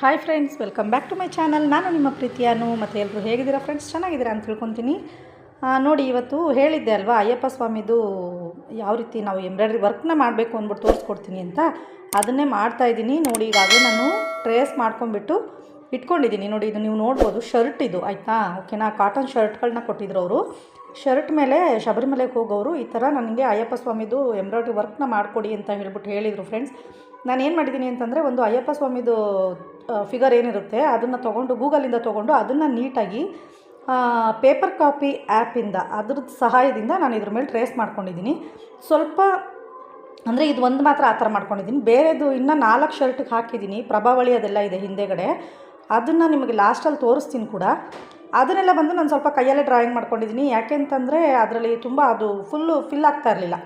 Hi friends welcome back to my channel ನಾನು ನಿಮ್ಮ ಪ್ರೀತಿಯಾನು ಮತ್ತು ಎಲ್ಲರೂ ಹೇಗಿದ್ದೀರಾ ಫ್ರೆಂಡ್ಸ್ ಚೆನ್ನಾಗಿದ್ದೀರಾ ಅಂತ ತಿಳ್ಕೊತೀನಿ ನೋಡಿ ಇವತ್ತು ಹೇಳಿದ್ದೆ ಅಲ್ವಾ ಅಯ್ಯಪ್ಪ ಸ್ವಾಮಿದು ಯಾವ ರೀತಿ ನಾವು ಎಂಬ್ರಾಯ್ಡ್ರಿ ವರ್ಕ್ನ ಮಾಡಬೇಕು ಅಂದ್ಬಿಟ್ಟು ತೋರಿಸ್ಕೊಡ್ತೀನಿ ಅಂತ ಅದನ್ನೇ ಮಾಡ್ತಾಯಿದ್ದೀನಿ ನೋಡಿ ಈಗಾಗಲೇ ನಾನು ಟ್ರೇಸ್ ಮಾಡ್ಕೊಂಡ್ಬಿಟ್ಟು ಇಟ್ಕೊಂಡಿದ್ದೀನಿ ನೋಡಿ ಇದು ನೀವು ನೋಡ್ಬೋದು ಶರ್ಟ್ ಇದು ಆಯಿತಾ ಓಕೆನಾ ಕಾಟನ್ ಶರ್ಟ್ಗಳನ್ನ ಕೊಟ್ಟಿದ್ರು ಅವರು ಶರ್ಟ್ ಮೇಲೆ ಶಬರಿಮಲೆಗೆ ಹೋಗೋರು ಈ ಥರ ನನಗೆ ಅಯ್ಯಪ್ಪ ಸ್ವಾಮಿದು ಎಂಬ್ರಾಯ್ಡ್ರಿ ವರ್ಕ್ನ ಮಾಡಿಕೊಡಿ ಅಂತ ಹೇಳ್ಬಿಟ್ಟು ಹೇಳಿದರು ಫ್ರೆಂಡ್ಸ್ ನಾನು ಏನು ಮಾಡಿದ್ದೀನಿ ಅಂತಂದರೆ ಒಂದು ಅಯ್ಯಪ್ಪ ಸ್ವಾಮಿದು ಫಿಗರ್ ಏನಿರುತ್ತೆ ಅದನ್ನು ತೊಗೊಂಡು ಗೂಗಲಿಂದ ತೊಗೊಂಡು ಅದನ್ನು ನೀಟಾಗಿ ಪೇಪರ್ ಕಾಪಿ ಆ್ಯಪಿಂದ ಅದ್ರದ್ದು ಸಹಾಯದಿಂದ ನಾನು ಇದ್ರ ಮೇಲೆ ಟ್ರೇಸ್ ಮಾಡ್ಕೊಂಡಿದ್ದೀನಿ ಸ್ವಲ್ಪ ಅಂದರೆ ಇದು ಒಂದು ಮಾತ್ರ ಆ ಥರ ಮಾಡ್ಕೊಂಡಿದ್ದೀನಿ ಬೇರೆದು ಇನ್ನೂ ನಾಲ್ಕು ಶರ್ಟ್ಗೆ ಹಾಕಿದ್ದೀನಿ ಪ್ರಭಾವಳಿ ಅದೆಲ್ಲ ಇದೆ ಹಿಂದೆಗಡೆ ಅದನ್ನು ನಿಮಗೆ ಲಾಸ್ಟಲ್ಲಿ ತೋರಿಸ್ತೀನಿ ಕೂಡ ಅದನ್ನೆಲ್ಲ ಬಂದು ನಾನು ಸ್ವಲ್ಪ ಕೈಯಲ್ಲೇ ಡ್ರಾಯಿಂಗ್ ಮಾಡ್ಕೊಂಡಿದ್ದೀನಿ ಯಾಕೆ ಅಂತಂದರೆ ಅದರಲ್ಲಿ ತುಂಬ ಅದು ಫುಲ್ಲು ಫಿಲ್ ಆಗ್ತಾ ಇರಲಿಲ್ಲ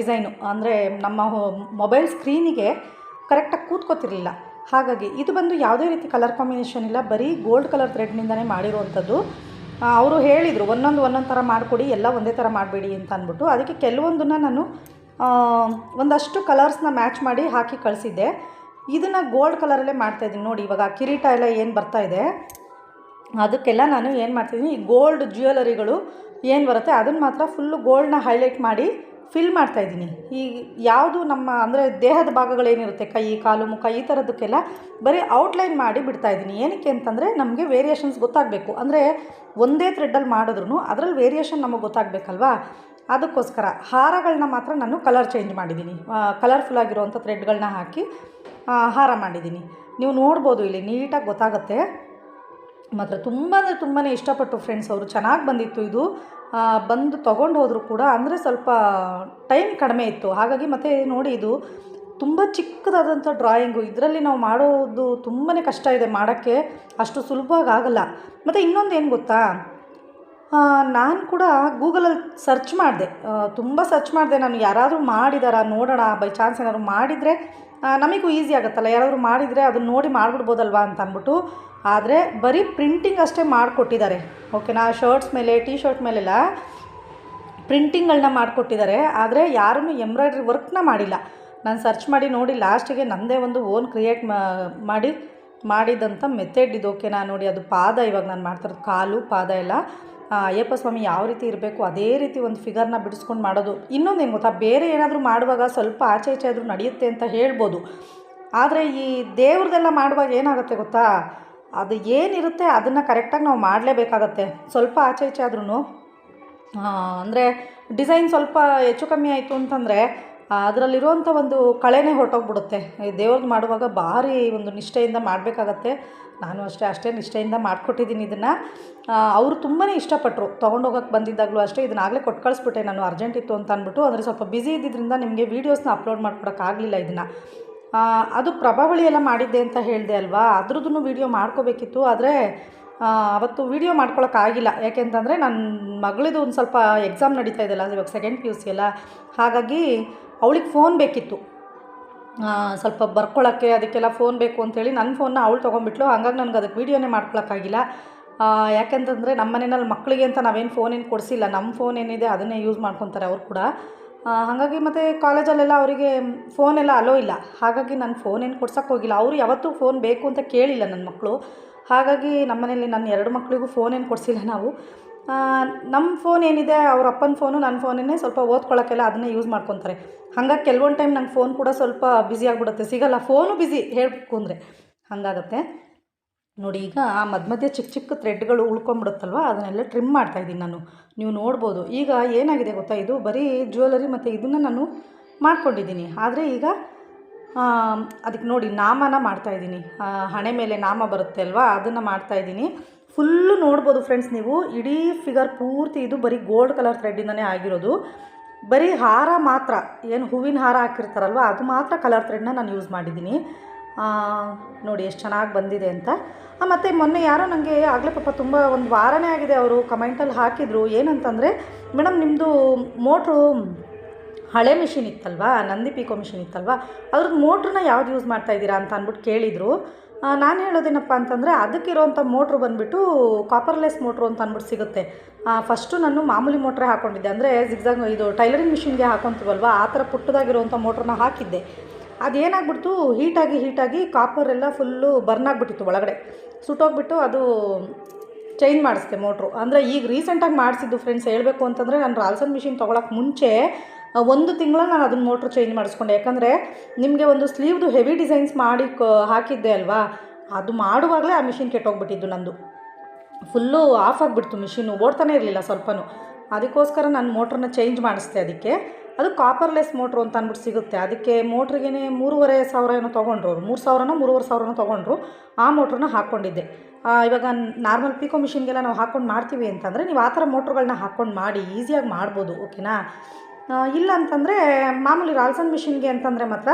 ಡಿಸೈನು ಅಂದರೆ ನಮ್ಮ ಮೊಬೈಲ್ ಸ್ಕ್ರೀನಿಗೆ ಕರೆಕ್ಟಾಗಿ ಕೂತ್ಕೋತಿರಲಿಲ್ಲ ಹಾಗಾಗಿ ಇದು ಬಂದು ಯಾವುದೇ ರೀತಿ ಕಲರ್ ಕಾಂಬಿನೇಷನ್ ಇಲ್ಲ ಬರೀ ಗೋಲ್ಡ್ ಕಲರ್ ಥ್ರೆಡ್ನಿಂದನೇ ಮಾಡಿರುವಂಥದ್ದು ಅವರು ಹೇಳಿದರು ಒಂದೊಂದು ಒಂದೊಂದು ಥರ ಮಾಡಿಕೊಡಿ ಎಲ್ಲ ಒಂದೇ ಥರ ಮಾಡಬೇಡಿ ಅಂತ ಅಂದ್ಬಿಟ್ಟು ಅದಕ್ಕೆ ಕೆಲವೊಂದನ್ನು ನಾನು ಒಂದಷ್ಟು ಕಲರ್ಸ್ನ ಮ್ಯಾಚ್ ಮಾಡಿ ಹಾಕಿ ಕಳಿಸಿದ್ದೆ ಇದನ್ನು ಗೋಲ್ಡ್ ಕಲರಲ್ಲೇ ಮಾಡ್ತಾಯಿದ್ದೀನಿ ನೋಡಿ ಇವಾಗ ಕಿರೀಟ ಎಲ್ಲ ಏನು ಬರ್ತಾಯಿದೆ ಅದಕ್ಕೆಲ್ಲ ನಾನು ಏನು ಮಾಡ್ತಿದ್ದೀನಿ ಗೋಲ್ಡ್ ಜ್ಯುವೆಲರಿಗಳು ಏನು ಬರುತ್ತೆ ಅದನ್ನು ಮಾತ್ರ ಫುಲ್ಲು ಗೋಲ್ಡ್ನ ಹೈಲೈಟ್ ಮಾಡಿ ಫಿಲ್ ಇದ್ದೀನಿ ಈ ಯಾವುದು ನಮ್ಮ ಅಂದರೆ ದೇಹದ ಭಾಗಗಳೇನಿರುತ್ತೆ ಕೈ ಕಾಲು ಮುಖ ಈ ಥರದಕ್ಕೆಲ್ಲ ಬರೀ ಔಟ್ಲೈನ್ ಮಾಡಿ ಬಿಡ್ತಾ ಇದ್ದೀನಿ ಏನಕ್ಕೆ ಅಂತಂದರೆ ನಮಗೆ ವೇರಿಯೇಷನ್ಸ್ ಗೊತ್ತಾಗಬೇಕು ಅಂದರೆ ಒಂದೇ ಥ್ರೆಡ್ಡಲ್ಲಿ ಮಾಡಿದ್ರು ಅದರಲ್ಲಿ ವೇರಿಯೇಷನ್ ನಮಗೆ ಗೊತ್ತಾಗಬೇಕಲ್ವಾ ಅದಕ್ಕೋಸ್ಕರ ಹಾರಗಳನ್ನ ಮಾತ್ರ ನಾನು ಕಲರ್ ಚೇಂಜ್ ಮಾಡಿದ್ದೀನಿ ಕಲರ್ಫುಲ್ ಆಗಿರುವಂಥ ಥ್ರೆಡ್ಗಳನ್ನ ಹಾಕಿ ಹಾರ ಮಾಡಿದ್ದೀನಿ ನೀವು ನೋಡ್ಬೋದು ಇಲ್ಲಿ ನೀಟಾಗಿ ಗೊತ್ತಾಗುತ್ತೆ ಮಾತ್ರ ತುಂಬ ಅಂದರೆ ತುಂಬಾ ಇಷ್ಟಪಟ್ಟು ಫ್ರೆಂಡ್ಸ್ ಅವರು ಚೆನ್ನಾಗಿ ಬಂದಿತ್ತು ಇದು ಬಂದು ತೊಗೊಂಡು ಹೋದರೂ ಕೂಡ ಅಂದರೆ ಸ್ವಲ್ಪ ಟೈಮ್ ಕಡಿಮೆ ಇತ್ತು ಹಾಗಾಗಿ ಮತ್ತೆ ನೋಡಿ ಇದು ತುಂಬ ಚಿಕ್ಕದಾದಂಥ ಡ್ರಾಯಿಂಗು ಇದರಲ್ಲಿ ನಾವು ಮಾಡೋದು ತುಂಬಾ ಕಷ್ಟ ಇದೆ ಮಾಡೋಕ್ಕೆ ಅಷ್ಟು ಸುಲಭವಾಗಿ ಆಗಲ್ಲ ಮತ್ತು ಇನ್ನೊಂದು ಏನು ಗೊತ್ತಾ ನಾನು ಕೂಡ ಗೂಗಲಲ್ಲಿ ಸರ್ಚ್ ಮಾಡಿದೆ ತುಂಬ ಸರ್ಚ್ ಮಾಡಿದೆ ನಾನು ಯಾರಾದರೂ ಮಾಡಿದಾರಾ ನೋಡೋಣ ಬೈ ಚಾನ್ಸ್ ಏನಾದ್ರು ಮಾಡಿದರೆ ನಮಗೂ ಈಸಿ ಆಗುತ್ತಲ್ಲ ಯಾರಾದರೂ ಮಾಡಿದರೆ ಅದನ್ನ ನೋಡಿ ಮಾಡಿಬಿಡ್ಬೋದಲ್ವಾ ಅಂತ ಅಂದ್ಬಿಟ್ಟು ಆದರೆ ಬರೀ ಪ್ರಿಂಟಿಂಗ್ ಅಷ್ಟೇ ಮಾಡಿಕೊಟ್ಟಿದ್ದಾರೆ ಓಕೆನಾ ಶರ್ಟ್ಸ್ ಮೇಲೆ ಟೀ ಶರ್ಟ್ ಮೇಲೆಲ್ಲ ಪ್ರಿಂಟಿಂಗ್ಗಳನ್ನ ಮಾಡಿಕೊಟ್ಟಿದ್ದಾರೆ ಆದರೆ ಯಾರೂ ಎಂಬ್ರಾಯ್ಡ್ರಿ ವರ್ಕ್ನ ಮಾಡಿಲ್ಲ ನಾನು ಸರ್ಚ್ ಮಾಡಿ ನೋಡಿ ಲಾಸ್ಟಿಗೆ ನನ್ನದೇ ಒಂದು ಓನ್ ಕ್ರಿಯೇಟ್ ಮಾಡಿ ಮಾಡಿದಂಥ ಮೆಥಡ್ ಇದು ಓಕೆನಾ ನೋಡಿ ಅದು ಪಾದ ಇವಾಗ ನಾನು ಮಾಡ್ತಿರೋದು ಕಾಲು ಪಾದ ಎಲ್ಲ ಅಯ್ಯಪ್ಪ ಸ್ವಾಮಿ ಯಾವ ರೀತಿ ಇರಬೇಕು ಅದೇ ರೀತಿ ಒಂದು ಫಿಗರ್ನ ಬಿಡಿಸ್ಕೊಂಡು ಮಾಡೋದು ಇನ್ನೊಂದೇನು ಗೊತ್ತಾ ಬೇರೆ ಏನಾದರೂ ಮಾಡುವಾಗ ಸ್ವಲ್ಪ ಆಚೆ ಈಚೆ ಆದರೂ ನಡೆಯುತ್ತೆ ಅಂತ ಹೇಳ್ಬೋದು ಆದರೆ ಈ ದೇವ್ರದೆಲ್ಲ ಮಾಡುವಾಗ ಏನಾಗುತ್ತೆ ಗೊತ್ತಾ ಅದು ಏನಿರುತ್ತೆ ಅದನ್ನು ಕರೆಕ್ಟಾಗಿ ನಾವು ಮಾಡಲೇಬೇಕಾಗತ್ತೆ ಸ್ವಲ್ಪ ಆಚೆ ಈಚೆ ಆದ್ರೂ ಅಂದರೆ ಡಿಸೈನ್ ಸ್ವಲ್ಪ ಹೆಚ್ಚು ಕಮ್ಮಿ ಆಯಿತು ಅಂತಂದರೆ ಅದರಲ್ಲಿರುವಂಥ ಒಂದು ಕಳೆನೇ ಹೊರಟೋಗ್ಬಿಡುತ್ತೆ ದೇವ್ರದ್ದು ಮಾಡುವಾಗ ಭಾರಿ ಒಂದು ನಿಷ್ಠೆಯಿಂದ ಮಾಡಬೇಕಾಗತ್ತೆ ನಾನು ಅಷ್ಟೇ ಅಷ್ಟೇ ನಿಷ್ಠೆಯಿಂದ ಮಾಡಿಕೊಟ್ಟಿದ್ದೀನಿ ಇದನ್ನು ಅವರು ತುಂಬಾ ಇಷ್ಟಪಟ್ಟರು ತೊಗೊಂಡೋಗಕ್ಕೆ ಬಂದಿದ್ದಾಗಲೂ ಅಷ್ಟೇ ಇದನ್ನಾಗಲೇ ಕೊಟ್ಟು ಕಳಿಸ್ಬಿಟ್ಟೆ ನಾನು ಅರ್ಜೆಂಟ್ ಇತ್ತು ಅಂತ ಅಂದ್ಬಿಟ್ಟು ಅಂದರೆ ಸ್ವಲ್ಪ ಬ್ಯುಸಿ ಇದ್ದಿದ್ದರಿಂದ ನಿಮಗೆ ವೀಡಿಯೋಸ್ನ ಅಪ್ಲೋಡ್ ಮಾಡ್ಕೊಡೋಕ್ಕಾಗಲಿಲ್ಲ ಇದನ್ನು ಅದು ಪ್ರಭಾವಳಿ ಎಲ್ಲ ಮಾಡಿದ್ದೆ ಅಂತ ಹೇಳಿದೆ ಅಲ್ವಾ ಅದ್ರದ್ದು ವೀಡಿಯೋ ಮಾಡ್ಕೋಬೇಕಿತ್ತು ಆದರೆ ಅವತ್ತು ವೀಡಿಯೋ ಮಾಡ್ಕೊಳೋಕ್ಕಾಗಿಲ್ಲ ಯಾಕೆಂತಂದರೆ ನನ್ನ ಮಗಳದು ಒಂದು ಸ್ವಲ್ಪ ಎಕ್ಸಾಮ್ ನಡೀತಾ ಇದೆಯಲ್ಲ ಇವಾಗ ಸೆಕೆಂಡ್ ಪಿ ಯು ಸಿ ಎಲ್ಲ ಹಾಗಾಗಿ ಅವಳಿಗೆ ಫೋನ್ ಬೇಕಿತ್ತು ಸ್ವಲ್ಪ ಬರ್ಕೊಳ್ಳೋಕ್ಕೆ ಅದಕ್ಕೆಲ್ಲ ಫೋನ್ ಬೇಕು ಅಂತೇಳಿ ನನ್ನ ಫೋನ್ನ ಅವಳು ತೊಗೊಂಡ್ಬಿಟ್ಲು ಹಂಗಾಗಿ ನನಗೆ ಅದಕ್ಕೆ ವೀಡಿಯೋನೇ ಮಾಡ್ಕೊಳಕ್ಕಾಗಿಲ್ಲ ಯಾಕೆಂತಂದರೆ ನಮ್ಮ ಮನೇಲಿ ಮಕ್ಕಳಿಗೆ ಅಂತ ನಾವೇನು ಫೋನ್ ಏನು ಕೊಡಿಸಿಲ್ಲ ನಮ್ಮ ಫೋನ್ ಏನಿದೆ ಅದನ್ನೇ ಯೂಸ್ ಮಾಡ್ಕೊತಾರೆ ಅವರು ಕೂಡ ಹಾಗಾಗಿ ಮತ್ತು ಕಾಲೇಜಲ್ಲೆಲ್ಲ ಅವರಿಗೆ ಫೋನೆಲ್ಲ ಅಲೋ ಇಲ್ಲ ಹಾಗಾಗಿ ನಾನು ಫೋನ್ ಏನು ಕೊಡ್ಸೋಕ್ಕೆ ಹೋಗಿಲ್ಲ ಅವರು ಯಾವತ್ತೂ ಫೋನ್ ಬೇಕು ಅಂತ ಕೇಳಿಲ್ಲ ನನ್ನ ಮಕ್ಕಳು ಹಾಗಾಗಿ ನಮ್ಮ ಮನೇಲಿ ನನ್ನ ಎರಡು ಮಕ್ಕಳಿಗೂ ಫೋನ್ ಏನು ಕೊಡಿಸಿಲ್ಲ ನಾವು ನಮ್ಮ ಫೋನ್ ಏನಿದೆ ಅವ್ರ ಅಪ್ಪನ ಫೋನು ನನ್ನ ಫೋನನ್ನೇ ಸ್ವಲ್ಪ ಓದ್ಕೊಳ್ಳೋಕ್ಕೆಲ್ಲ ಅದನ್ನೇ ಯೂಸ್ ಮಾಡ್ಕೊತಾರೆ ಹಂಗಾಗಿ ಕೆಲವೊಂದು ಟೈಮ್ ನಂಗೆ ಫೋನ್ ಕೂಡ ಸ್ವಲ್ಪ ಬ್ಯುಸಿ ಆಗಿಬಿಡುತ್ತೆ ಸಿಗೋಲ್ಲ ಫೋನು ಬ್ಯುಸಿ ಹೇಳಬೇಕು ಅಂದರೆ ಹಾಗಾಗತ್ತೆ ನೋಡಿ ಈಗ ಆ ಮಧ್ಯ ಮಧ್ಯೆ ಚಿಕ್ಕ ಚಿಕ್ಕ ಥ್ರೆಡ್ಗಳು ಉಳ್ಕೊಂಬಿಡುತ್ತಲ್ವ ಅದನ್ನೆಲ್ಲ ಟ್ರಿಮ್ ಮಾಡ್ತಾಯಿದ್ದೀನಿ ನಾನು ನೀವು ನೋಡ್ಬೋದು ಈಗ ಏನಾಗಿದೆ ಗೊತ್ತಾ ಇದು ಬರೀ ಜ್ಯುವೆಲರಿ ಮತ್ತು ಇದನ್ನು ನಾನು ಮಾಡ್ಕೊಂಡಿದ್ದೀನಿ ಆದರೆ ಈಗ ಅದಕ್ಕೆ ನೋಡಿ ನಾಮನ ಮಾಡ್ತಾಯಿದ್ದೀನಿ ಹಣೆ ಮೇಲೆ ನಾಮ ಬರುತ್ತೆ ಅಲ್ವಾ ಅದನ್ನು ಮಾಡ್ತಾಯಿದ್ದೀನಿ ಫುಲ್ಲು ನೋಡ್ಬೋದು ಫ್ರೆಂಡ್ಸ್ ನೀವು ಇಡೀ ಫಿಗರ್ ಪೂರ್ತಿ ಇದು ಬರೀ ಗೋಲ್ಡ್ ಕಲರ್ ಥ್ರೆಡ್ಡಿಂದನೇ ಆಗಿರೋದು ಬರೀ ಹಾರ ಮಾತ್ರ ಏನು ಹೂವಿನ ಹಾರ ಹಾಕಿರ್ತಾರಲ್ವ ಅದು ಮಾತ್ರ ಕಲರ್ ಥ್ರೆಡ್ನ ನಾನು ಯೂಸ್ ಮಾಡಿದ್ದೀನಿ ನೋಡಿ ಎಷ್ಟು ಚೆನ್ನಾಗಿ ಬಂದಿದೆ ಅಂತ ಮತ್ತು ಮೊನ್ನೆ ಯಾರೋ ನನಗೆ ಆಗಲೇ ಪಾಪ ತುಂಬ ಒಂದು ವಾರನೇ ಆಗಿದೆ ಅವರು ಕಮೆಂಟಲ್ಲಿ ಹಾಕಿದರು ಏನಂತಂದರೆ ಮೇಡಮ್ ನಿಮ್ಮದು ಮೋಟ್ರು ಹಳೆ ಮಿಷಿನ್ ಇತ್ತಲ್ವಾ ನಂದಿ ಪಿಕೋ ಮಿಷಿನ್ ಇತ್ತಲ್ವಾ ಅದ್ರದ್ದು ಮೋಟ್ರನ್ನ ಯಾವ್ದು ಯೂಸ್ ಮಾಡ್ತಾ ಇದ್ದೀರಾ ಅಂತ ಅಂದ್ಬಿಟ್ಟು ಕೇಳಿದರು ನಾನು ಹೇಳೋದೇನಪ್ಪ ಅಂತಂದರೆ ಅದಕ್ಕಿರೋಂಥ ಮೋಟ್ರು ಬಂದುಬಿಟ್ಟು ಕಾಪರ್ಲೆಸ್ ಮೋಟ್ರು ಅಂತ ಅಂದ್ಬಿಟ್ಟು ಸಿಗುತ್ತೆ ಫಸ್ಟು ನಾನು ಮಾಮೂಲಿ ಮೋಟ್ರೇ ಹಾಕ್ಕೊಂಡಿದ್ದೆ ಅಂದರೆ ಜಿಗ್ಜಾಗ್ ಇದು ಟೈಲರಿಂಗ್ ಮಿಷಿನ್ಗೆ ಹಾಕೊತೀವಲ್ವ ಆ ಥರ ಪುಟ್ಟದಾಗಿರುವಂಥ ಮೋಟ್ರನ್ನ ಹಾಕಿದ್ದೆ ಅದೇನಾಗ್ಬಿಡ್ತು ಹೀಟಾಗಿ ಹೀಟಾಗಿ ಕಾಪರ್ ಎಲ್ಲ ಫುಲ್ಲು ಬರ್ನ್ ಆಗಿಬಿಟ್ಟಿತ್ತು ಒಳಗಡೆ ಸುಟ್ಟೋಗ್ಬಿಟ್ಟು ಅದು ಚೇಂಜ್ ಮಾಡಿಸ್ದೆ ಮೋಟ್ರು ಅಂದರೆ ಈಗ ರೀಸೆಂಟಾಗಿ ಮಾಡಿಸಿದ್ದು ಫ್ರೆಂಡ್ಸ್ ಹೇಳಬೇಕು ಅಂತಂದರೆ ನಾನು ರಾಲ್ಸನ್ ಮಿಷಿನ್ ತೊಗೊಳಕ್ಕೆ ಮುಂಚೆ ಒಂದು ತಿಂಗಳ ನಾನು ಅದನ್ನ ಮೋಟ್ರ್ ಚೇಂಜ್ ಮಾಡಿಸ್ಕೊಂಡೆ ಯಾಕಂದರೆ ನಿಮಗೆ ಒಂದು ಸ್ಲೀವ್ದು ಹೆವಿ ಡಿಸೈನ್ಸ್ ಮಾಡಿ ಹಾಕಿದ್ದೆ ಅಲ್ವಾ ಅದು ಮಾಡುವಾಗಲೇ ಆ ಮಿಷಿನ್ ಕೆಟ್ಟೋಗ್ಬಿಟ್ಟಿದ್ದು ನಂದು ಫುಲ್ಲು ಆಫ್ ಆಗಿಬಿಡ್ತು ಮಿಷಿನು ಓಡ್ತಾನೆ ಇರಲಿಲ್ಲ ಸ್ವಲ್ಪನೂ ಅದಕ್ಕೋಸ್ಕರ ನಾನು ಮೋಟ್ರನ್ನ ಚೇಂಜ್ ಮಾಡಿಸ್ದೆ ಅದಕ್ಕೆ ಅದು ಕಾಪರ್ಲೆಸ್ ಮೋಟ್ರ್ ಅಂತ ಅಂದ್ಬಿಟ್ಟು ಸಿಗುತ್ತೆ ಅದಕ್ಕೆ ಮೋಟ್ರಿಗೆ ಮೂರುವರೆ ಸಾವಿರ ಏನೋ ತೊಗೊಂಡ್ರು ಅವರು ಮೂರು ಸಾವಿರನೋ ಮೂರುವರೆ ಸಾವಿರನೋ ತೊಗೊಂಡ್ರು ಆ ಮೋಟ್ರನ್ನ ಹಾಕ್ಕೊಂಡಿದ್ದೆ ಇವಾಗ ನಾರ್ಮಲ್ ಪಿಕೋ ಮಿಷಿನ್ಗೆಲ್ಲ ನಾವು ಹಾಕ್ಕೊಂಡು ಮಾಡ್ತೀವಿ ಅಂತಂದರೆ ನೀವು ಆ ಥರ ಮೋಟ್ರುಗಳನ್ನ ಹಾಕ್ಕೊಂಡು ಮಾಡಿ ಈಸಿಯಾಗಿ ಮಾಡ್ಬೋದು ಓಕೆನಾ ಇಲ್ಲ ಅಂತಂದರೆ ಮಾಮೂಲಿ ರಾಲ್ಸನ್ ಮಿಷಿನ್ಗೆ ಅಂತಂದರೆ ಮಾತ್ರ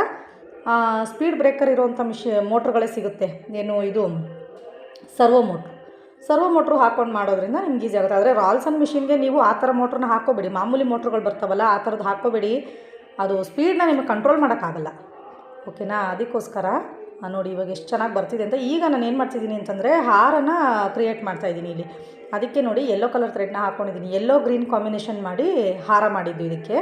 ಸ್ಪೀಡ್ ಬ್ರೇಕರ್ ಇರುವಂಥ ಮಿಷಿ ಮೋಟ್ರ್ಗಳೇ ಸಿಗುತ್ತೆ ಏನು ಇದು ಸರ್ವೋ ಮೋಟ್ರ್ ಸರ್ವೋ ಮೋಟ್ರು ಹಾಕ್ಕೊಂಡು ಮಾಡೋದ್ರಿಂದ ನಿಮ್ಗೆ ಈಸಿ ಆಗುತ್ತೆ ಆದರೆ ರಾಲ್ಸನ್ ಮಿಷಿನ್ಗೆ ನೀವು ಆ ಥರ ಮೋಟ್ರನ್ನ ಹಾಕೋಬೇಡಿ ಮಾಮೂಲಿ ಮೋಟ್ರ್ಗಳು ಬರ್ತಾವಲ್ಲ ಆ ಥರದ್ದು ಹಾಕೋಬೇಡಿ ಅದು ಸ್ಪೀಡನ್ನ ನಿಮಗೆ ಕಂಟ್ರೋಲ್ ಮಾಡೋಕ್ಕಾಗಲ್ಲ ಓಕೆನಾ ಅದಕ್ಕೋಸ್ಕರ ನೋಡಿ ಇವಾಗ ಎಷ್ಟು ಚೆನ್ನಾಗಿ ಬರ್ತಿದೆ ಅಂತ ಈಗ ನಾನು ಏನು ಮಾಡ್ತಿದ್ದೀನಿ ಅಂತಂದರೆ ಹಾರನ ಕ್ರಿಯೇಟ್ ಮಾಡ್ತಾಯಿದ್ದೀನಿ ಇಲ್ಲಿ ಅದಕ್ಕೆ ನೋಡಿ ಯೆಲ್ಲೋ ಕಲರ್ ಥ್ರೆಡ್ನ ಹಾಕ್ಕೊಂಡಿದ್ದೀನಿ ಯೆಲ್ಲೋ ಗ್ರೀನ್ ಕಾಂಬಿನೇಷನ್ ಮಾಡಿ ಹಾರ ಮಾಡಿದ್ದು ಇದಕ್ಕೆ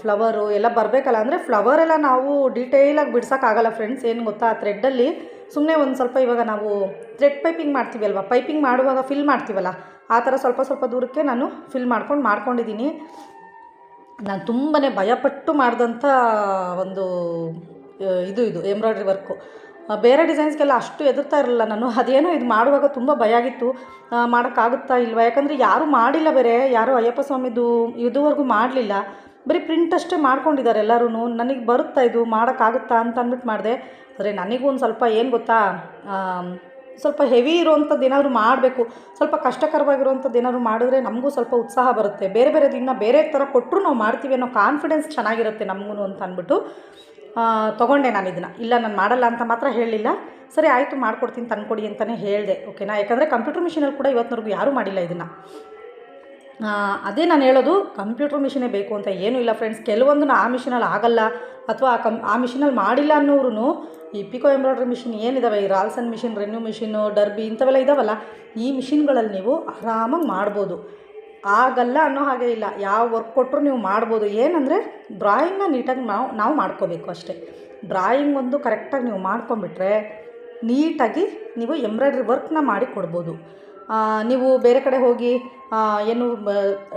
ಫ್ಲವರು ಎಲ್ಲ ಬರಬೇಕಲ್ಲ ಅಂದರೆ ಫ್ಲವರೆಲ್ಲ ನಾವು ಡೀಟೇಲಾಗಿ ಬಿಡ್ಸೋಕ್ಕಾಗಲ್ಲ ಫ್ರೆಂಡ್ಸ್ ಏನು ಗೊತ್ತಾ ಆ ಥ್ರೆಡ್ಡಲ್ಲಿ ಸುಮ್ಮನೆ ಒಂದು ಸ್ವಲ್ಪ ಇವಾಗ ನಾವು ಥ್ರೆಡ್ ಪೈಪಿಂಗ್ ಮಾಡ್ತೀವಿ ಅಲ್ವಾ ಪೈಪಿಂಗ್ ಮಾಡುವಾಗ ಫಿಲ್ ಮಾಡ್ತೀವಲ್ಲ ಆ ಥರ ಸ್ವಲ್ಪ ಸ್ವಲ್ಪ ದೂರಕ್ಕೆ ನಾನು ಫಿಲ್ ಮಾಡ್ಕೊಂಡು ಮಾಡ್ಕೊಂಡಿದ್ದೀನಿ ನಾನು ತುಂಬಾ ಭಯಪಟ್ಟು ಮಾಡಿದಂಥ ಒಂದು ಇದು ಇದು ಎಂಬ್ರಾಯ್ಡ್ರಿ ವರ್ಕು ಬೇರೆ ಡಿಸೈನ್ಸ್ಗೆಲ್ಲ ಅಷ್ಟು ಎದುರ್ತಾ ಇರಲಿಲ್ಲ ನಾನು ಅದೇನೋ ಇದು ಮಾಡುವಾಗ ತುಂಬ ಭಯ ಆಗಿತ್ತು ಮಾಡೋಕ್ಕಾಗುತ್ತಾ ಇಲ್ವಾ ಯಾಕಂದರೆ ಯಾರೂ ಮಾಡಿಲ್ಲ ಬೇರೆ ಯಾರೂ ಅಯ್ಯಪ್ಪ ಸ್ವಾಮಿದು ಇದುವರೆಗೂ ಮಾಡಲಿಲ್ಲ ಬರೀ ಪ್ರಿಂಟ್ ಅಷ್ಟೇ ಮಾಡ್ಕೊಂಡಿದ್ದಾರೆ ಎಲ್ಲರೂ ನನಗೆ ಬರುತ್ತಾ ಇದು ಮಾಡೋಕ್ಕಾಗುತ್ತಾ ಅಂತ ಅಂದ್ಬಿಟ್ಟು ಮಾಡಿದೆ ಆದರೆ ನನಗೂ ಒಂದು ಸ್ವಲ್ಪ ಏನು ಗೊತ್ತಾ ಸ್ವಲ್ಪ ಹೆವಿ ಇರುವಂಥದ್ದು ಏನಾದರೂ ಮಾಡಬೇಕು ಸ್ವಲ್ಪ ಕಷ್ಟಕರವಾಗಿರುವಂಥದ್ದು ಏನಾದರೂ ಮಾಡಿದ್ರೆ ನಮಗೂ ಸ್ವಲ್ಪ ಉತ್ಸಾಹ ಬರುತ್ತೆ ಬೇರೆ ಬೇರೆ ಇನ್ನೂ ಬೇರೆ ಥರ ಕೊಟ್ಟರು ನಾವು ಮಾಡ್ತೀವಿ ಅನ್ನೋ ಕಾನ್ಫಿಡೆನ್ಸ್ ಚೆನ್ನಾಗಿರುತ್ತೆ ನಮಗೂ ಅಂತ ಅಂದ್ಬಿಟ್ಟು ತೊಗೊಂಡೆ ನಾನು ಇದನ್ನು ಇಲ್ಲ ನಾನು ಮಾಡಲ್ಲ ಅಂತ ಮಾತ್ರ ಹೇಳಲಿಲ್ಲ ಸರಿ ಆಯಿತು ಮಾಡಿಕೊಡ್ತೀನಿ ತಂದುಕೊಡಿ ಅಂತಲೇ ಹೇಳಿದೆ ಓಕೆನಾ ಯಾಕಂದರೆ ಕಂಪ್ಯೂಟರ್ ಮಿಷಿನಲ್ಲಿ ಕೂಡ ಇವತ್ತಿನವರೆಗೂ ಯಾರೂ ಮಾಡಿಲ್ಲ ಇದನ್ನು ಅದೇ ನಾನು ಹೇಳೋದು ಕಂಪ್ಯೂಟರ್ ಮಿಷಿನೇ ಬೇಕು ಅಂತ ಏನೂ ಇಲ್ಲ ಫ್ರೆಂಡ್ಸ್ ಕೆಲವೊಂದು ಆ ಮಿಷಿನಲ್ಲಿ ಆಗಲ್ಲ ಅಥವಾ ಆ ಕಂ ಆ ಮಿಷಿನಲ್ಲಿ ಮಾಡಿಲ್ಲ ಅನ್ನೋರು ಈ ಪಿಕೋ ಎಂಬ್ರಾಯ್ಡ್ರಿ ಮಿಷಿನ್ ಏನಿದಾವೆ ಈ Ralson machine Renew machine Derby ಇಂಥವೆಲ್ಲ ಇದಾವಲ್ಲ ಈ ಮಿಷಿನ್ಗಳಲ್ಲಿ ನೀವು ಆರಾಮಾಗಿ ಮಾಡ್ಬೋದು ಆಗಲ್ಲ ಅನ್ನೋ ಹಾಗೆ ಇಲ್ಲ ಯಾವ ವರ್ಕ್ ಕೊಟ್ಟರು ನೀವು ಮಾಡ್ಬೋದು ಏನಂದರೆ ಡ್ರಾಯಿಂಗ್ನ ನೀಟಾಗಿ ನಾವು ನಾವು ಮಾಡ್ಕೋಬೇಕು ಅಷ್ಟೇ ಡ್ರಾಯಿಂಗ್ ಒಂದು ಕರೆಕ್ಟಾಗಿ ನೀವು ಮಾಡ್ಕೊಂಬಿಟ್ರೆ ನೀಟಾಗಿ ನೀವು ಎಂಬ್ರಾಯ್ಡ್ರಿ ವರ್ಕ್ನ ಮಾಡಿ ಕೊಡ್ಬೋದು ನೀವು ಬೇರೆ ಕಡೆ ಹೋಗಿ ಏನು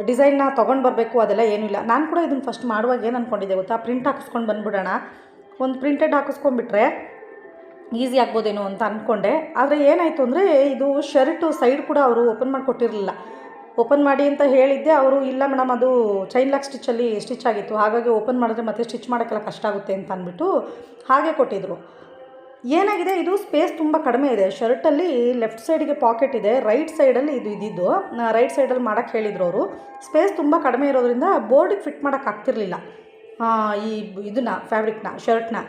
ಡಿಸೈನ್ನ ತೊಗೊಂಡು ಬರಬೇಕು ಅದೆಲ್ಲ ಏನೂ ಇಲ್ಲ ನಾನು ಕೂಡ ಇದನ್ನು ಫಸ್ಟ್ ಮಾಡುವಾಗ ಏನು ಅಂದ್ಕೊಂಡಿದ್ದೆ ಗೊತ್ತಾ ಪ್ರಿಂಟ್ ಹಾಕಿಸ್ಕೊಂಡು ಬಂದುಬಿಡೋಣ ಒಂದು ಪ್ರಿಂಟೆಡ್ ಹಾಕಿಸ್ಕೊಂಬಿಟ್ರೆ ಈಸಿ ಆಗ್ಬೋದೇನೋ ಅಂತ ಅಂದ್ಕೊಂಡೆ ಆದರೆ ಏನಾಯಿತು ಅಂದರೆ ಇದು ಶರ್ಟು ಸೈಡ್ ಕೂಡ ಅವರು ಓಪನ್ ಮಾಡಿ ಕೊಟ್ಟಿರಲಿಲ್ಲ ಓಪನ್ ಮಾಡಿ ಅಂತ ಹೇಳಿದ್ದೆ ಅವರು ಇಲ್ಲ ಮೇಡಮ್ ಅದು ಚೈನ್ ಲಾಕ್ ಸ್ಟಿಚ್ಚಲ್ಲಿ ಸ್ಟಿಚ್ ಆಗಿತ್ತು ಹಾಗಾಗಿ ಓಪನ್ ಮಾಡಿದ್ರೆ ಮತ್ತೆ ಸ್ಟಿಚ್ ಮಾಡೋಕ್ಕೆಲ್ಲ ಕಷ್ಟ ಆಗುತ್ತೆ ಅಂತ ಅಂದ್ಬಿಟ್ಟು ಹಾಗೆ ಕೊಟ್ಟಿದ್ದರು ಏನಾಗಿದೆ ಇದು ಸ್ಪೇಸ್ ತುಂಬ ಕಡಿಮೆ ಇದೆ ಶರ್ಟಲ್ಲಿ ಲೆಫ್ಟ್ ಸೈಡಿಗೆ ಪಾಕೆಟ್ ಇದೆ ರೈಟ್ ಸೈಡಲ್ಲಿ ಇದು ಇದ್ದಿದ್ದು ರೈಟ್ ಸೈಡಲ್ಲಿ ಮಾಡೋಕ್ಕೆ ಹೇಳಿದರು ಅವರು ಸ್ಪೇಸ್ ತುಂಬ ಕಡಿಮೆ ಇರೋದ್ರಿಂದ ಬೋರ್ಡಿಗೆ ಫಿಟ್ ಮಾಡೋಕ್ಕೆ ಆಗ್ತಿರ್ಲಿಲ್ಲ ಈ ಇದನ್ನ ಫ್ಯಾಬ್ರಿಕ್ನ ಶರ್ಟ್ನ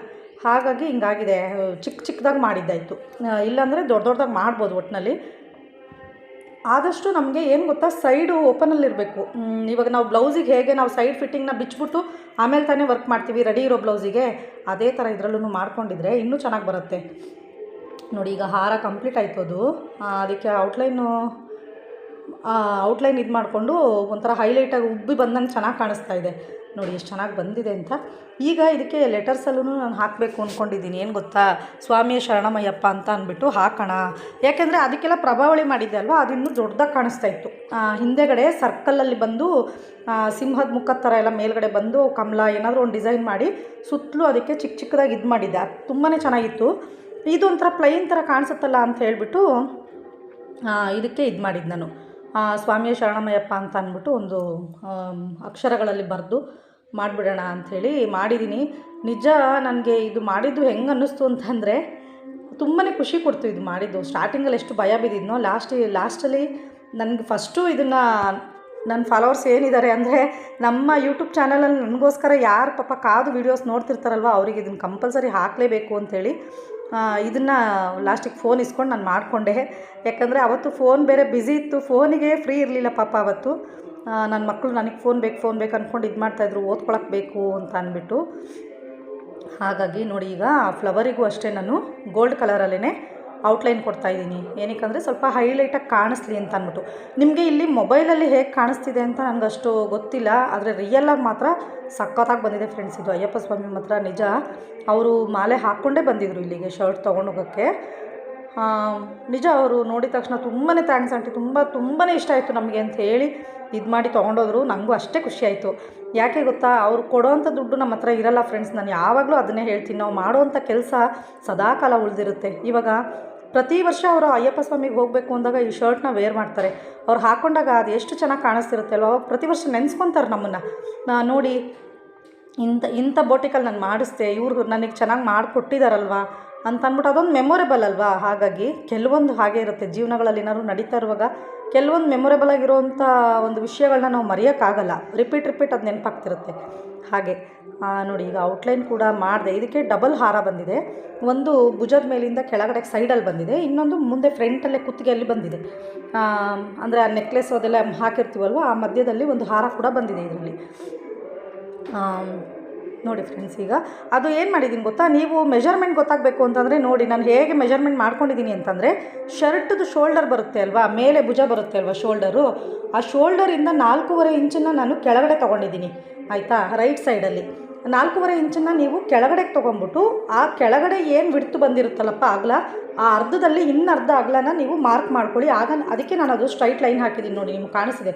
ಹಾಗಾಗಿ ಹಿಂಗಾಗಿದೆ ಚಿಕ್ಕ ಚಿಕ್ಕದಾಗಿ ಮಾಡಿದ್ದಾಯಿತು ಇಲ್ಲಾಂದರೆ ದೊಡ್ಡ ದೊಡ್ಡದಾಗಿ ಮಾಡ್ಬೋದು ಒಟ್ಟಿನಲ್ಲಿ ಆದಷ್ಟು ನಮಗೆ ಏನು ಗೊತ್ತಾ ಸೈಡು ಓಪನಲ್ಲಿರಬೇಕು ಇವಾಗ ನಾವು ಬ್ಲೌಸಿಗೆ ಹೇಗೆ ನಾವು ಸೈಡ್ ಫಿಟ್ಟಿಂಗ್ನ ಬಿಚ್ಚಿಬಿಟ್ಟು ಆಮೇಲೆ ತಾನೇ ವರ್ಕ್ ಮಾಡ್ತೀವಿ ರೆಡಿ ಇರೋ ಬ್ಲೌಸಿಗೆ ಅದೇ ಥರ ಇದರಲ್ಲೂ ಮಾಡ್ಕೊಂಡಿದ್ರೆ ಇನ್ನೂ ಚೆನ್ನಾಗಿ ಬರುತ್ತೆ ನೋಡಿ ಈಗ ಹಾರ ಕಂಪ್ಲೀಟ್ ಆಯಿತು ಅದು ಅದಕ್ಕೆ ಔಟ್ಲೈನು ಔಟ್ಲೈನ್ ಇದು ಮಾಡಿಕೊಂಡು ಒಂಥರ ಹೈಲೈಟಾಗಿ ಉಬ್ಬಿ ಬಂದಂಗೆ ಚೆನ್ನಾಗಿ ಕಾಣಿಸ್ತಾ ಇದೆ ನೋಡಿ ಎಷ್ಟು ಚೆನ್ನಾಗಿ ಬಂದಿದೆ ಅಂತ ಈಗ ಇದಕ್ಕೆ ಲೆಟರ್ಸಲ್ಲೂ ನಾನು ಹಾಕಬೇಕು ಅಂದ್ಕೊಂಡಿದ್ದೀನಿ ಏನು ಗೊತ್ತಾ ಸ್ವಾಮಿಯ ಶರಣಮಯ್ಯಪ್ಪ ಅಂತ ಅಂದ್ಬಿಟ್ಟು ಹಾಕೋಣ ಯಾಕೆಂದರೆ ಅದಕ್ಕೆಲ್ಲ ಪ್ರಭಾವಳಿ ಮಾಡಿದ್ದೆ ಅಲ್ವಾ ಅದಿನ್ನೂ ದೊಡ್ಡದಾಗಿ ಕಾಣಿಸ್ತಾ ಇತ್ತು ಹಿಂದೆಗಡೆ ಸರ್ಕಲಲ್ಲಿ ಬಂದು ಸಿಂಹದ ಮುಖದ ಥರ ಎಲ್ಲ ಮೇಲ್ಗಡೆ ಬಂದು ಕಮಲ ಏನಾದರೂ ಒಂದು ಡಿಸೈನ್ ಮಾಡಿ ಸುತ್ತಲೂ ಅದಕ್ಕೆ ಚಿಕ್ಕ ಚಿಕ್ಕದಾಗಿ ಇದು ಮಾಡಿದ್ದೆ ಅದು ತುಂಬಾ ಚೆನ್ನಾಗಿತ್ತು ಇದೊಂಥರ ಪ್ಲೈನ್ ಥರ ಕಾಣಿಸುತ್ತಲ್ಲ ಅಂತ ಹೇಳಿಬಿಟ್ಟು ಇದಕ್ಕೆ ಇದು ಮಾಡಿದ್ದು ನಾನು ಸ್ವಾಮಿಯ ಶರಣಮಯ್ಯಪ್ಪ ಅಂತ ಅಂದ್ಬಿಟ್ಟು ಒಂದು ಅಕ್ಷರಗಳಲ್ಲಿ ಬರೆದು ಮಾಡಿಬಿಡೋಣ ಅಂಥೇಳಿ ಮಾಡಿದ್ದೀನಿ ನಿಜ ನನಗೆ ಇದು ಮಾಡಿದ್ದು ಹೆಂಗೆ ಅನ್ನಿಸ್ತು ಅಂತಂದರೆ ತುಂಬಾ ಖುಷಿ ಕೊಡ್ತು ಇದು ಮಾಡಿದ್ದು ಸ್ಟಾರ್ಟಿಂಗಲ್ಲಿ ಎಷ್ಟು ಭಯ ಬಿದ್ದಿದ್ನೋ ಲಾಸ್ಟ್ ಲಾಸ್ಟಲ್ಲಿ ನನಗೆ ಫಸ್ಟು ಇದನ್ನು ನನ್ನ ಫಾಲೋವರ್ಸ್ ಏನಿದ್ದಾರೆ ಅಂದರೆ ನಮ್ಮ ಯೂಟ್ಯೂಬ್ ಚಾನಲಲ್ಲಿ ನನಗೋಸ್ಕರ ಯಾರು ಪಾಪ ಕಾದು ವೀಡಿಯೋಸ್ ನೋಡ್ತಿರ್ತಾರಲ್ವ ಅವ್ರಿಗೆ ಇದನ್ನು ಕಂಪಲ್ಸರಿ ಹಾಕಲೇಬೇಕು ಅಂಥೇಳಿ ಇದನ್ನು ಲಾಸ್ಟಿಗೆ ಫೋನ್ ಇಸ್ಕೊಂಡು ನಾನು ಮಾಡಿಕೊಂಡೆ ಯಾಕಂದರೆ ಅವತ್ತು ಫೋನ್ ಬೇರೆ ಬ್ಯುಸಿ ಇತ್ತು ಫೋನಿಗೆ ಫ್ರೀ ಇರಲಿಲ್ಲ ಪಾಪ ಅವತ್ತು ನನ್ನ ಮಕ್ಕಳು ನನಗೆ ಫೋನ್ ಬೇಕು ಫೋನ್ ಬೇಕು ಅಂದ್ಕೊಂಡು ಇದು ಮಾಡ್ತಾಯಿದ್ರು ಓದ್ಕೊಳಕ್ಕೆ ಬೇಕು ಅಂತ ಅಂದ್ಬಿಟ್ಟು ಹಾಗಾಗಿ ನೋಡಿ ಈಗ ಆ ಫ್ಲವರಿಗೂ ಅಷ್ಟೇ ನಾನು ಗೋಲ್ಡ್ ಕಲರಲ್ಲೇ ಔಟ್ಲೈನ್ ಇದ್ದೀನಿ ಏನಕ್ಕೆ ಸ್ವಲ್ಪ ಹೈಲೈಟಾಗಿ ಕಾಣಿಸ್ಲಿ ಅಂತ ಅಂದ್ಬಿಟ್ಟು ನಿಮಗೆ ಇಲ್ಲಿ ಮೊಬೈಲಲ್ಲಿ ಹೇಗೆ ಕಾಣಿಸ್ತಿದೆ ಅಂತ ನನಗೆ ಅಷ್ಟು ಗೊತ್ತಿಲ್ಲ ಆದರೆ ರಿಯಲ್ಲಾಗಿ ಮಾತ್ರ ಸಖತ್ತಾಗಿ ಬಂದಿದೆ ಫ್ರೆಂಡ್ಸ್ ಇದು ಅಯ್ಯಪ್ಪ ಸ್ವಾಮಿ ಮಾತ್ರ ನಿಜ ಅವರು ಮಾಲೆ ಹಾಕ್ಕೊಂಡೇ ಬಂದಿದ್ರು ಇಲ್ಲಿಗೆ ಶರ್ಟ್ ತೊಗೊಂಡೋಗೋಕ್ಕೆ ನಿಜ ಅವರು ನೋಡಿದ ತಕ್ಷಣ ತುಂಬಾ ಥ್ಯಾಂಕ್ಸ್ ಆಂಟಿ ತುಂಬ ತುಂಬಾ ಇಷ್ಟ ಆಯಿತು ನಮಗೆ ಅಂತ ಹೇಳಿ ಇದು ಮಾಡಿ ತೊಗೊಂಡೋದ್ರು ನನಗೂ ಅಷ್ಟೇ ಖುಷಿಯಾಯಿತು ಯಾಕೆ ಗೊತ್ತಾ ಅವ್ರು ಕೊಡೋವಂಥ ದುಡ್ಡು ನಮ್ಮ ಹತ್ರ ಇರಲ್ಲ ಫ್ರೆಂಡ್ಸ್ ನಾನು ಯಾವಾಗಲೂ ಅದನ್ನೇ ಹೇಳ್ತೀನಿ ನಾವು ಮಾಡುವಂಥ ಕೆಲಸ ಸದಾಕಾಲ ಉಳಿದಿರುತ್ತೆ ಇವಾಗ ಪ್ರತಿ ವರ್ಷ ಅವರು ಅಯ್ಯಪ್ಪ ಸ್ವಾಮಿಗೆ ಹೋಗಬೇಕು ಅಂದಾಗ ಈ ಶರ್ಟ್ನ ವೇರ್ ಮಾಡ್ತಾರೆ ಅವ್ರು ಹಾಕೊಂಡಾಗ ಅದು ಎಷ್ಟು ಚೆನ್ನಾಗಿ ಕಾಣಿಸ್ತಿರುತ್ತೆ ಅಲ್ವ ಅವಾಗ ಪ್ರತಿ ವರ್ಷ ನೆನೆಸ್ಕೊತಾರೆ ನಮ್ಮನ್ನು ನೋಡಿ ಇಂಥ ಇಂಥ ಬೋಟಿಕಲ್ಲಿ ನಾನು ಮಾಡಿಸ್ದೆ ಇವ್ರಿಗೂ ನನಗೆ ಚೆನ್ನಾಗಿ ಮಾಡಿಕೊಟ್ಟಿದ್ದಾರಲ್ವ ಅಂತ ಅಂದ್ಬಿಟ್ಟು ಅದೊಂದು ಮೆಮೊರೇಬಲ್ ಅಲ್ವಾ ಹಾಗಾಗಿ ಕೆಲವೊಂದು ಹಾಗೆ ಇರುತ್ತೆ ಜೀವನಗಳಲ್ಲಿ ಏನಾದ್ರು ನಡೀತಾ ಇರುವಾಗ ಕೆಲವೊಂದು ಮೆಮೊರೇಬಲ್ ಆಗಿರುವಂಥ ಒಂದು ವಿಷಯಗಳನ್ನ ನಾವು ಮರೆಯೋಕ್ಕಾಗಲ್ಲ ರಿಪೀಟ್ ರಿಪೀಟ್ ಅದು ನೆನಪಾಗ್ತಿರುತ್ತೆ ಹಾಗೆ ನೋಡಿ ಈಗ ಔಟ್ಲೈನ್ ಕೂಡ ಮಾಡಿದೆ ಇದಕ್ಕೆ ಡಬಲ್ ಹಾರ ಬಂದಿದೆ ಒಂದು ಭುಜದ ಮೇಲಿಂದ ಕೆಳಗಡೆ ಸೈಡಲ್ಲಿ ಬಂದಿದೆ ಇನ್ನೊಂದು ಮುಂದೆ ಫ್ರಂಟಲ್ಲೇ ಅಲ್ಲಿ ಬಂದಿದೆ ಅಂದರೆ ಆ ನೆಕ್ಲೆಸ್ ಅದೆಲ್ಲ ಹಾಕಿರ್ತೀವಲ್ವ ಆ ಮಧ್ಯದಲ್ಲಿ ಒಂದು ಹಾರ ಕೂಡ ಬಂದಿದೆ ಇದರಲ್ಲಿ ನೋಡಿ ಫ್ರೆಂಡ್ಸ್ ಈಗ ಅದು ಏನು ಮಾಡಿದ್ದೀನಿ ಗೊತ್ತಾ ನೀವು ಮೆಜರ್ಮೆಂಟ್ ಗೊತ್ತಾಗಬೇಕು ಅಂತಂದರೆ ನೋಡಿ ನಾನು ಹೇಗೆ ಮೆಜರ್ಮೆಂಟ್ ಮಾಡ್ಕೊಂಡಿದ್ದೀನಿ ಅಂತಂದರೆ ಶರ್ಟ್ದು ಶೋಲ್ಡರ್ ಬರುತ್ತೆ ಅಲ್ವಾ ಮೇಲೆ ಭುಜ ಬರುತ್ತೆ ಅಲ್ವಾ ಶೋಲ್ಡರು ಆ ಶೋಲ್ಡರಿಂದ ನಾಲ್ಕೂವರೆ ಇಂಚನ್ನು ನಾನು ಕೆಳಗಡೆ ತೊಗೊಂಡಿದ್ದೀನಿ ಆಯಿತಾ ರೈಟ್ ಸೈಡಲ್ಲಿ ನಾಲ್ಕೂವರೆ ಇಂಚನ್ನು ನೀವು ಕೆಳಗಡೆಗೆ ತೊಗೊಂಬಿಟ್ಟು ಆ ಕೆಳಗಡೆ ಏನು ಬಿಡ್ತು ಬಂದಿರುತ್ತಲ್ಲಪ್ಪ ಅಗಲ ಆ ಅರ್ಧದಲ್ಲಿ ಅರ್ಧ ಅಗಲನ ನೀವು ಮಾರ್ಕ್ ಮಾಡ್ಕೊಳ್ಳಿ ಆಗ ಅದಕ್ಕೆ ನಾನು ಅದು ಸ್ಟ್ರೈಟ್ ಲೈನ್ ಹಾಕಿದ್ದೀನಿ ನೋಡಿ ನಿಮ್ಗೆ ಕಾಣಿಸಿದೆ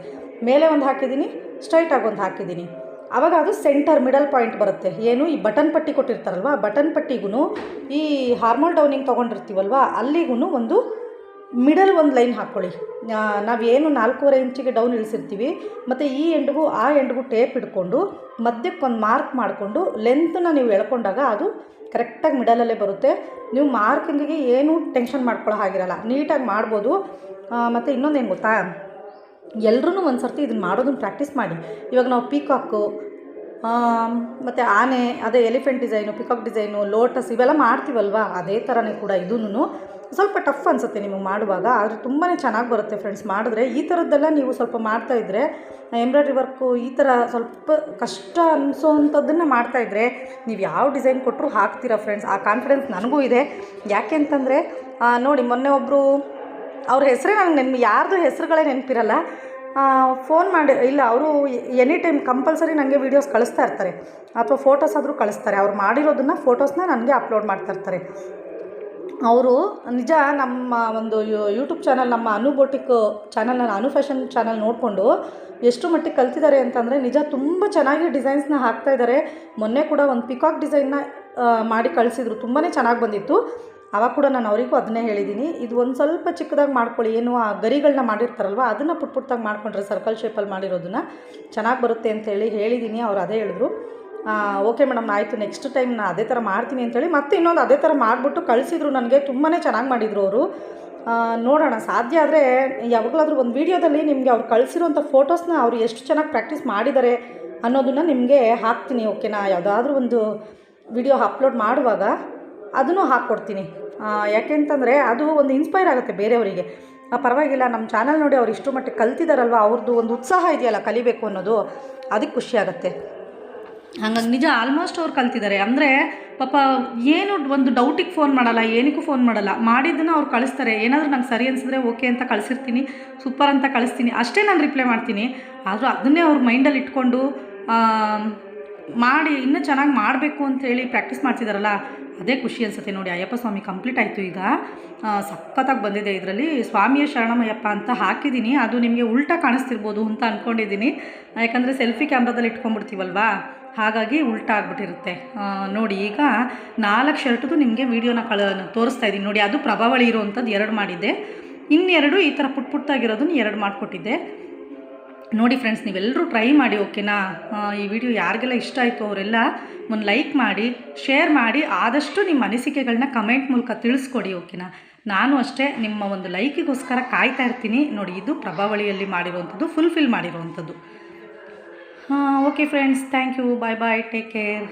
ಮೇಲೆ ಒಂದು ಹಾಕಿದ್ದೀನಿ ಸ್ಟ್ರೈಟಾಗಿ ಒಂದು ಹಾಕಿದ್ದೀನಿ ಆವಾಗ ಅದು ಸೆಂಟರ್ ಮಿಡಲ್ ಪಾಯಿಂಟ್ ಬರುತ್ತೆ ಏನು ಈ ಬಟನ್ ಪಟ್ಟಿ ಕೊಟ್ಟಿರ್ತಾರಲ್ವ ಬಟನ್ ಪಟ್ಟಿಗೂ ಈ ಹಾರ್ಮೋಲ್ ಡೌನಿಂಗ್ ತೊಗೊಂಡಿರ್ತೀವಲ್ವ ಅಲ್ಲಿಗೂ ಒಂದು ಮಿಡಲ್ ಒಂದು ಲೈನ್ ಹಾಕ್ಕೊಳ್ಳಿ ನಾವೇನು ನಾಲ್ಕೂವರೆ ಇಂಚಿಗೆ ಡೌನ್ ಇಳಿಸಿರ್ತೀವಿ ಮತ್ತು ಈ ಎಂಡ್ಗೂ ಆ ಎಂಡ್ಗೂ ಟೇಪ್ ಹಿಡ್ಕೊಂಡು ಮಧ್ಯಕ್ಕೆ ಒಂದು ಮಾರ್ಕ್ ಮಾಡಿಕೊಂಡು ಲೆಂತನ್ನ ನೀವು ಎಳ್ಕೊಂಡಾಗ ಅದು ಕರೆಕ್ಟಾಗಿ ಮಿಡಲಲ್ಲೇ ಬರುತ್ತೆ ನೀವು ಮಾರ್ಕಿಂಗಿಗೆ ಏನೂ ಟೆನ್ಷನ್ ಮಾಡ್ಕೊಳ್ಳೋ ಹಾಗಿರಲ್ಲ ನೀಟಾಗಿ ಮಾಡ್ಬೋದು ಮತ್ತು ಇನ್ನೊಂದೇನು ಗೊತ್ತಾ ಎಲ್ಲರೂ ಒಂದು ಸರ್ತಿ ಇದನ್ನ ಮಾಡೋದನ್ನು ಪ್ರಾಕ್ಟೀಸ್ ಮಾಡಿ ಇವಾಗ ನಾವು ಪೀಕಾಕು ಮತ್ತು ಆನೆ ಅದೇ elephant design peacock design lotus ಇವೆಲ್ಲ ಮಾಡ್ತೀವಲ್ವಾ ಅದೇ ಥರನೇ ಕೂಡ ಇದೂ ಸ್ವಲ್ಪ ಟಫ್ ಅನಿಸುತ್ತೆ ನಿಮಗೆ ಮಾಡುವಾಗ ಆದರೆ ತುಂಬಾ ಚೆನ್ನಾಗಿ ಬರುತ್ತೆ ಫ್ರೆಂಡ್ಸ್ ಮಾಡಿದ್ರೆ ಈ ಥರದ್ದೆಲ್ಲ ನೀವು ಸ್ವಲ್ಪ ಮಾಡ್ತಾಯಿದ್ರೆ ಎಂಬ್ರಾಯ್ಡ್ರಿ ವರ್ಕು ಈ ಥರ ಸ್ವಲ್ಪ ಕಷ್ಟ ಅನಿಸೋ ಅಂಥದ್ದನ್ನು ಮಾಡ್ತಾಯಿದ್ರೆ ನೀವು ಯಾವ ಡಿಸೈನ್ ಕೊಟ್ಟರು ಹಾಕ್ತೀರಾ ಫ್ರೆಂಡ್ಸ್ ಆ ಕಾನ್ಫಿಡೆನ್ಸ್ ನನಗೂ ಇದೆ ಯಾಕೆ ಅಂತಂದರೆ ನೋಡಿ ಮೊನ್ನೆ ಒಬ್ಬರು ಅವ್ರ ಹೆಸರೇ ನನಗೆ ನೆನ್ ಯಾರ್ದು ಹೆಸರುಗಳೇ ನೆನಪಿರಲ್ಲ ಫೋನ್ ಮಾಡಿ ಇಲ್ಲ ಅವರು ಎನಿ ಟೈಮ್ ಕಂಪಲ್ಸರಿ ನನಗೆ ವೀಡಿಯೋಸ್ ಕಳಿಸ್ತಾ ಇರ್ತಾರೆ ಅಥವಾ ಫೋಟೋಸ್ ಆದರೂ ಕಳಿಸ್ತಾರೆ ಅವ್ರು ಮಾಡಿರೋದನ್ನು ಫೋಟೋಸ್ನ ನನಗೆ ಅಪ್ಲೋಡ್ ಮಾಡ್ತಾ ಇರ್ತಾರೆ ಅವರು ನಿಜ ನಮ್ಮ ಒಂದು ಯೂಟ್ಯೂಬ್ ಚಾನಲ್ ನಮ್ಮ ಅನುಬೋಟಿಕ್ ಚಾನಲ್ನ ಅನು ಫ್ಯಾಷನ್ ಚಾನಲ್ ನೋಡಿಕೊಂಡು ಎಷ್ಟು ಮಟ್ಟಿಗೆ ಕಲ್ತಿದ್ದಾರೆ ಅಂತಂದರೆ ನಿಜ ತುಂಬ ಚೆನ್ನಾಗಿ ಡಿಸೈನ್ಸ್ನ ಹಾಕ್ತಾ ಇದ್ದಾರೆ ಮೊನ್ನೆ ಕೂಡ ಒಂದು ಪಿಕಾಕ್ ಡಿಸೈನ್ನ ಮಾಡಿ ಕಳಿಸಿದ್ರು ತುಂಬಾ ಚೆನ್ನಾಗಿ ಬಂದಿತ್ತು ಆವಾಗ ಕೂಡ ನಾನು ಅವರಿಗೂ ಅದನ್ನೇ ಹೇಳಿದ್ದೀನಿ ಇದು ಒಂದು ಸ್ವಲ್ಪ ಚಿಕ್ಕದಾಗಿ ಮಾಡ್ಕೊಳ್ಳಿ ಏನು ಆ ಗರಿಗಳನ್ನ ಮಾಡಿರ್ತಾರಲ್ವ ಅದನ್ನು ಪುಟ್ ಪುಟ್ಟಾಗಿ ಮಾಡ್ಕೊಂಡ್ರೆ ಸರ್ಕಲ್ ಶೇಪಲ್ಲಿ ಮಾಡಿರೋದನ್ನ ಚೆನ್ನಾಗಿ ಬರುತ್ತೆ ಅಂತೇಳಿ ಹೇಳಿದ್ದೀನಿ ಅವ್ರು ಅದೇ ಹೇಳಿದ್ರು ಓಕೆ ಮೇಡಮ್ ಆಯಿತು ನೆಕ್ಸ್ಟ್ ಟೈಮ್ ನಾನು ಅದೇ ಥರ ಮಾಡ್ತೀನಿ ಅಂತೇಳಿ ಮತ್ತೆ ಇನ್ನೊಂದು ಅದೇ ಥರ ಮಾಡಿಬಿಟ್ಟು ಕಳಿಸಿದ್ರು ನನಗೆ ತುಂಬಾ ಚೆನ್ನಾಗಿ ಮಾಡಿದರು ಅವರು ನೋಡೋಣ ಸಾಧ್ಯ ಆದರೆ ಯಾವಾಗಲಾದರೂ ಒಂದು ವೀಡಿಯೋದಲ್ಲಿ ನಿಮಗೆ ಅವ್ರು ಕಳಿಸಿರುವಂಥ ಫೋಟೋಸ್ನ ಅವ್ರು ಎಷ್ಟು ಚೆನ್ನಾಗಿ ಪ್ರಾಕ್ಟೀಸ್ ಮಾಡಿದ್ದಾರೆ ಅನ್ನೋದನ್ನು ನಿಮಗೆ ಹಾಕ್ತೀನಿ ಓಕೆನಾ ಯಾವುದಾದ್ರೂ ಒಂದು ವಿಡಿಯೋ ಅಪ್ಲೋಡ್ ಮಾಡುವಾಗ ಅದನ್ನು ಹಾಕ್ಕೊಡ್ತೀನಿ ಯಾಕೆಂತಂದರೆ ಅದು ಒಂದು ಇನ್ಸ್ಪೈರ್ ಆಗುತ್ತೆ ಬೇರೆಯವರಿಗೆ ಪರವಾಗಿಲ್ಲ ನಮ್ಮ ಚಾನಲ್ ನೋಡಿ ಅವ್ರು ಇಷ್ಟು ಮಟ್ಟಿಗೆ ಕಲ್ತಿದ್ದಾರಲ್ವ ಅವ್ರದ್ದು ಒಂದು ಉತ್ಸಾಹ ಇದೆಯಲ್ಲ ಕಲಿಬೇಕು ಅನ್ನೋದು ಅದಕ್ಕೆ ಖುಷಿಯಾಗತ್ತೆ ಹಂಗಾಗಿ ನಿಜ ಆಲ್ಮೋಸ್ಟ್ ಅವ್ರು ಕಲ್ತಿದ್ದಾರೆ ಅಂದರೆ ಪಾಪ ಏನು ಒಂದು ಡೌಟಿಗೆ ಫೋನ್ ಮಾಡಲ್ಲ ಏನಕ್ಕೂ ಫೋನ್ ಮಾಡಲ್ಲ ಮಾಡಿದ್ದನ್ನು ಅವ್ರು ಕಳಿಸ್ತಾರೆ ಏನಾದರೂ ನಂಗೆ ಸರಿ ಅನಿಸಿದ್ರೆ ಓಕೆ ಅಂತ ಕಳಿಸಿರ್ತೀನಿ ಸೂಪರ್ ಅಂತ ಕಳಿಸ್ತೀನಿ ಅಷ್ಟೇ ನಾನು ರಿಪ್ಲೈ ಮಾಡ್ತೀನಿ ಆದರೂ ಅದನ್ನೇ ಅವ್ರ ಮೈಂಡಲ್ಲಿ ಇಟ್ಕೊಂಡು ಮಾಡಿ ಇನ್ನೂ ಚೆನ್ನಾಗಿ ಮಾಡಬೇಕು ಅಂತೇಳಿ ಪ್ರಾಕ್ಟೀಸ್ ಮಾಡ್ತಿದ್ದಾರಲ್ಲ ಅದೇ ಖುಷಿ ಅನಿಸುತ್ತೆ ನೋಡಿ ಅಯ್ಯಪ್ಪ ಸ್ವಾಮಿ ಕಂಪ್ಲೀಟ್ ಆಯಿತು ಈಗ ಸಖತ್ತಾಗಿ ಬಂದಿದೆ ಇದರಲ್ಲಿ ಸ್ವಾಮಿಯ ಶರಣಮಯ್ಯಪ್ಪ ಅಂತ ಹಾಕಿದ್ದೀನಿ ಅದು ನಿಮಗೆ ಉಲ್ಟಾ ಕಾಣಿಸ್ತಿರ್ಬೋದು ಅಂತ ಅಂದ್ಕೊಂಡಿದ್ದೀನಿ ಯಾಕಂದರೆ ಸೆಲ್ಫಿ ಕ್ಯಾಮ್ರಾದಲ್ಲಿ ಇಟ್ಕೊಂಡ್ಬಿಡ್ತೀವಲ್ವಾ ಹಾಗಾಗಿ ಉಲ್ಟಾ ಆಗಿಬಿಟ್ಟಿರುತ್ತೆ ನೋಡಿ ಈಗ ನಾಲ್ಕು ಶರ್ಟ್ದು ನಿಮಗೆ ವೀಡಿಯೋನ ಕಳ ತೋರಿಸ್ತಾ ಇದ್ದೀನಿ ನೋಡಿ ಅದು ಪ್ರಭಾವಳಿ ಇರುವಂಥದ್ದು ಎರಡು ಮಾಡಿದ್ದೆ ಇನ್ನೆರಡು ಈ ಥರ ಪುಟ್ ಪುಟ್ಟಾಗಿರೋದನ್ನು ಎರಡು ಮಾಡಿಕೊಟ್ಟಿದ್ದೆ ನೋಡಿ ಫ್ರೆಂಡ್ಸ್ ನೀವೆಲ್ಲರೂ ಟ್ರೈ ಮಾಡಿ ಓಕೆನಾ ಈ ವಿಡಿಯೋ ಯಾರಿಗೆಲ್ಲ ಇಷ್ಟ ಆಯಿತು ಅವರೆಲ್ಲ ಒಂದು ಲೈಕ್ ಮಾಡಿ ಶೇರ್ ಮಾಡಿ ಆದಷ್ಟು ನಿಮ್ಮ ಅನಿಸಿಕೆಗಳನ್ನ ಕಮೆಂಟ್ ಮೂಲಕ ತಿಳಿಸ್ಕೊಡಿ ಓಕೆನಾ ನಾನು ಅಷ್ಟೇ ನಿಮ್ಮ ಒಂದು ಲೈಕಿಗೋಸ್ಕರ ಕಾಯ್ತಾ ಇರ್ತೀನಿ ನೋಡಿ ಇದು ಪ್ರಭಾವಳಿಯಲ್ಲಿ ಮಾಡಿರುವಂಥದ್ದು ಫುಲ್ಫಿಲ್ ಮಾಡಿರುವಂಥದ್ದು okay friends thank you bye bye take care